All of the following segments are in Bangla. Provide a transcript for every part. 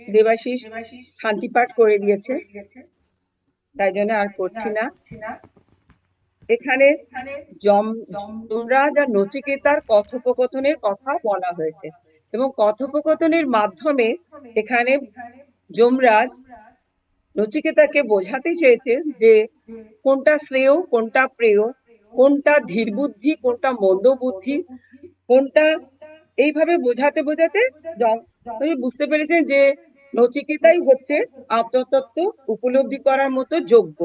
দেবাশিস শান্তি পাঠ করে দিয়েছে তাই জন্য আর করছি না। এখানে যম, যমরাজ আর নচিকেতার কথোপকথনের কথা বলা হয়েছে এবং কথোপকথনের মাধ্যমে এখানে যমরাজ নচিকেতাকে বোঝাতে চেয়েছে যে কোনটা শ্রেয়, কোনটা প্রেয়, কোনটা ধীর বুদ্ধি, কোনটা মন্দ বুদ্ধি, কোনটা এইভাবে বোঝাতে বোঝাতে বুঝতে পেরেছেন যে নচিকেতাই হচ্ছে আত্মতত্ত্ব উপলব্ধি করার মতো যোগ্য।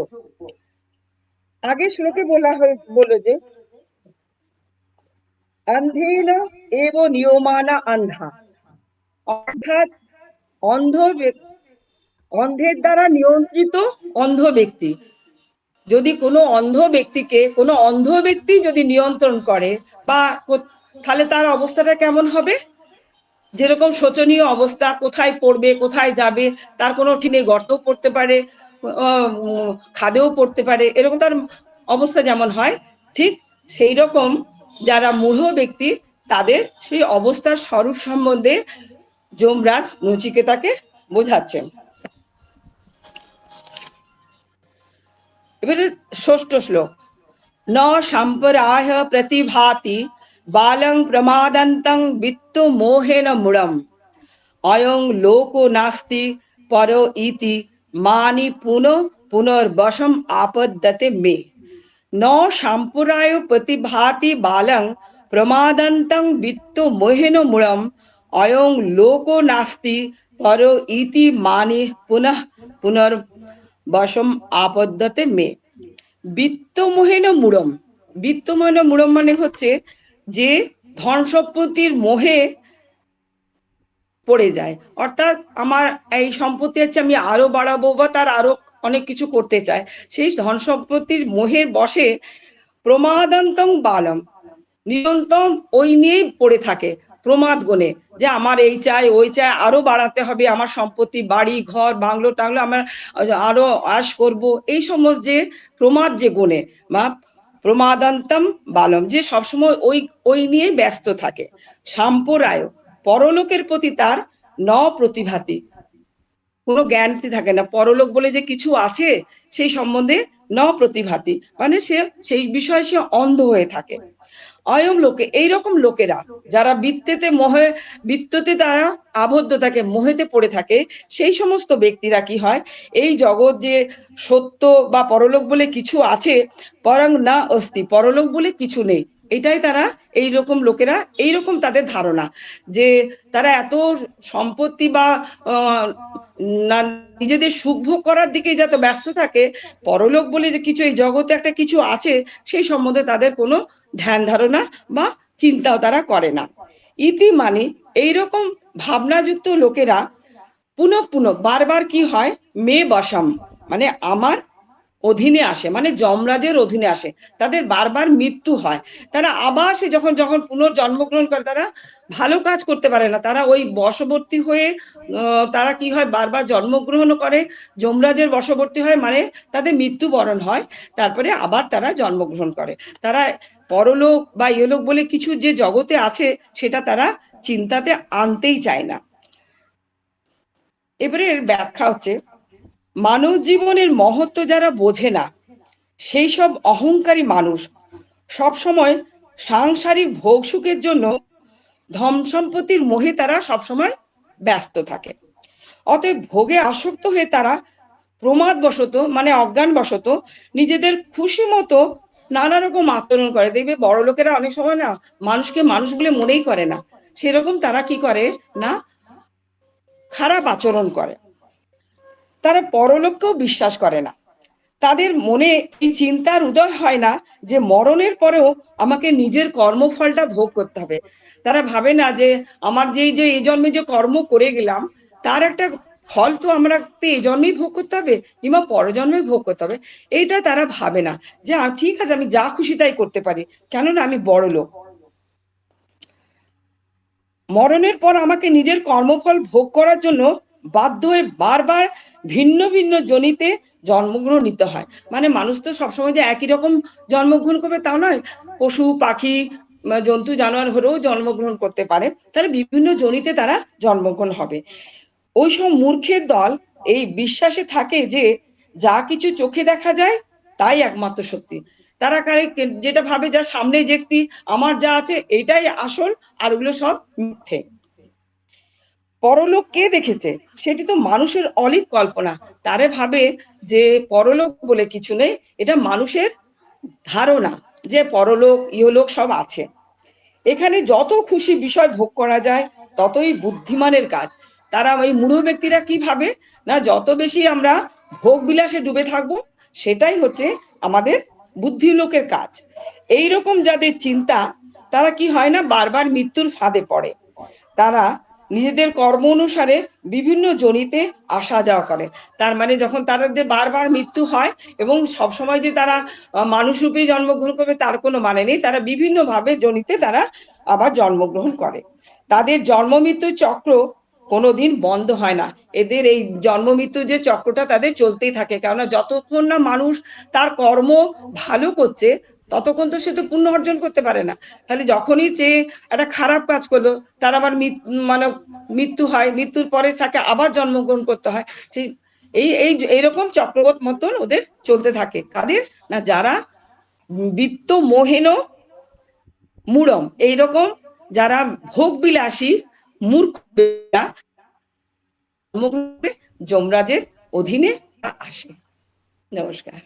আগে শ্লোকে বলা হয়ে বলো যে, অন্ধেন এব নিয়মানা আন্ধা অর্থাৎ অন্ধ অন্ধের দ্বারা নিয়ন্ত্রিত অন্ধ ব্যক্তি। যদি কোনো অন্ধ ব্যক্তিকে, কোনো অন্ধ ব্যক্তি যদি নিয়ন্ত্রণ করে, বা তাহলে তার অবস্থাটা কেমন হবে? যেরকম শোচনীয় অবস্থা, কোথায় পড়বে, কোথায় যাবে, তার কোনো ঠিনে গর্তও পড়তে পারে খাদেও পড়তে পারে, এরকম তার অবস্থা যেমন হয়, ঠিক সেই রকম যারা মূঢ় ব্যক্তি, তাদের সেই অবস্থার স্বরূপ সম্বন্ধে যমরাজ নচিকেতাকে বোঝাচ্ছেন। এবারে ষষ্ঠ শ্লোক। ন সম্পরাহ প্রতিভাতি বালং প্রমাদন্তং বিত্ত মোহেন মূঢ়ম অয়ং লোকো নাস্তি পর ইতি মানি পুন পুনর্বশম আপদ্যতে মে ন সম্পুরায় প্রতিভাতি বালং প্রমাদন্তং বিত্ত মোহেন মূঢ়ম অয়ং লোকো নাস্তি পর ইতি মানি পুনঃ পুনর্বশম আপদ্যতে মে বিত্তমোহেন মূঢ়ম বিত্তমোহেন মূঢ়ম মানে হচ্ছে যে ধন সম্পত্তির মোহে পড়ে যায়। অর্থাৎ আমার এই সম্পত্তি আছে, আমি আরও বাড়াবো বা তার আরও অনেক কিছু করতে চায় সেই ধন সম্পত্তির মোহের বসে প্রমাদান্তং বালম নিরন্তর ওই নিয়েই পড়ে থাকে প্রমাদ গুণে, যে আমার এই চাই, ওই চাই, আরও বাড়াতে হবে আমার সম্পত্তি, বাড়ি, ঘর, বাংলো, টাংলো, আমার আরও আশ করব। এই সমস্ত যে প্রমাদ যে গুণে, বা প্রমাদান্তম বালম, যে সবসময় ওই ওই নিয়ে ব্যস্ত থাকে। সাম্পরায় পরলোকের প্রতি তার ন প্রতিভাতি কোনো জ্ঞানটি থাকে না। পরলোক বলে যে কিছু আছে, সেই সম্বন্ধে ন প্রতিভাতি মানে সে, সেই বিষয়ে সে অন্ধ হয়ে থাকে। অয়ম লোকে এইরকম লোকেরা যারা বৃত্তেতে মহে, বৃত্ততে তারা আবদ্ধ থাকে, মোহেতে পড়ে থাকে, সেই সমস্ত ব্যক্তিরা কি হয়? এই জগৎ যে সত্য বা পরলোক বলে কিছু আছে, পরং না অস্তি পরলোক বলে কিছু নেই। এটাই তারা এই রকম লোকেরা এই রকম তাদের ধারণা যে তারা এত সম্পত্তি বা না, নিজেদের সুখ ভোগ করার দিকে যত ব্যস্ত থাকে, পরলোক বলে যে কিছু এই জগতে একটা কিছু আছে, সেই সম্বন্ধে তাদের কোনো ধ্যান ধারণা বা চিন্তাও তারা করে না। ইতি মানে এই এইরকম ভাবনাযুক্ত লোকেরা পুনঃ পুনঃ বারবার কি হয় মে বসাম মানে আমার অধীনে আসে মানে যমরাজের অধীনে আসে। তাদের বারবার মৃত্যু হয়। তারা আবার সে যখন যখন পুনর্জন্মগ্রহণ করে, তারা ভালো কাজ করতে পারে না। তারা ওই বশবর্তী হয়ে তারা কি হয়? বারবার জন্মগ্রহণ করে, যমরাজের বশবর্তী হয় মানে তাদের মৃত্যুবরণ হয়। তারপরে আবার তারা জন্মগ্রহণ করে। তারা পরলোক বা ইহলোক বলে কিছু যে জগতে আছে, সেটা তারা চিন্তাতে আনতেই চায় না। এবারে ব্যাখ্যা হচ্ছে মানব জীবনের মহত্ব যারা বোঝে না, সেই সব অহংকারী মানুষ সব সময় সাংসারিক ভোগ সুখের জন্য ধন সম্পত্তির মোহে তারা সবসময় ব্যস্ত থাকে। অতএব ভোগে আসক্ত হয়ে তারা প্রমাদ বশত মানে অজ্ঞান বশত নিজেদের খুশি মতো নানা রকম আচরণ করে। দেখবে বড় লোকেরা অনেক সময় না মানুষকে মানুষ বলে মনেই করে না। সেরকম তারা কি করে না? খারাপ আচরণ করে। তারা পরলোককেও বিশ্বাস করে না। তাদের মনে এই চিন্তার উদয় হয় না যে মরণের পরেও আমাকে নিজের কর্মফলটা ভোগ করতে হবে। তারা ভাবে না যে আমার যেই যে এই জন্মে যে কর্ম করে গেলাম, তার একটা ফল তো আমরা এই জন্মেই ভোগ করতে হবে কিংবা পরজন্মে ভোগ করতে হবে। এইটা তারা ভাবে না যে ঠিক আছে, আমি যা খুশি তাই করতে পারি। কেননা আমি বড় লোক। মরণের পর আমাকে নিজের কর্মফল ভোগ করার জন্য বাধ্য হয়ে বারবার ভিন্ন ভিন্ন জনিতে জন্মগ্রহণ নিতে হয়। মানে মানুষ তো সবসময় যে একই রকম জন্মগ্রহণ করবে তা নয়। পশু, পাখি জন্তু, জানোয়ার হলেও জন্মগ্রহণ করতে পারে। তাহলে বিভিন্ন জনিতে তারা জন্মগ্রহণ হবে। ওই সব মূর্খের দল এই বিশ্বাসে থাকে যে যা কিছু চোখে দেখা যায় তাই একমাত্র সত্যি। তারা যেটা ভাবে যা সামনে দেখতি আমার যা আছে এটাই আসল আর ওগুলো সব মিথ্যে। পরলোক কে দেখেছে? সেটি তো মানুষের অলিক কল্পনা। তারে ভাবে যে পরলোক বলে কিছু নেই, এটা মানুষের ধারণা যে পরলোক, ইহলোক সব আছে। এখানে যত খুশি বিষয় ভোগ করা যায়, ততই বুদ্ধিমানের কাজ। তারা ওই মূঢ় ব্যক্তিরা কি ভাবে? না, যত বেশি আমরা ভোগ বিলাসে ডুবে থাকব, সেটাই হচ্ছে আমাদের বুদ্ধি লোকের কাজ। এই রকম যাদের চিন্তা, তারা কি হয় না, বারবার মৃত্যুর ফাঁদে পড়ে। তারা নিজেদের কর্ম অনুসারে বিভিন্ন জনিতে আসা যাওয়া করে। তার মানে যখন তাদের বারবার মৃত্যু হয় এবং সবসময় যে তারা মানুষ রূপে জন্মগ্রহণ করবে তার কোনো মানে নেই। তারা বিভিন্ন ভাবে জনিতে তারা আবার জন্মগ্রহণ করে। তাদের জন্ম মৃত্যু চক্র কোনোদিন বন্ধ হয় না। এদের এই জন্ম মৃত্যু যে চক্রটা তাদের চলতেই থাকে। কেননা যতক্ষণ না মানুষ তার কর্ম ভালো করছে ততক্ষণ তো সে তো পুণ্য অর্জন করতে পারে না। তাহলে যখনই সে একটা খারাপ কাজ করল, তার আবার মানে মৃত্যু হয়, মৃত্যুর পরে তাকে আবার জন্মগ্রহণ করতে হয়। সেই, এই এই, এইরকম চক্রবত মতন ওদের চলতে থাকে। কাদের? না যারা বৃত্ত মোহেন মূরম, এইরকম যারা ভোগ বিলাসী মূর্খ যমরাজের অধীনে আসে। নমস্কার।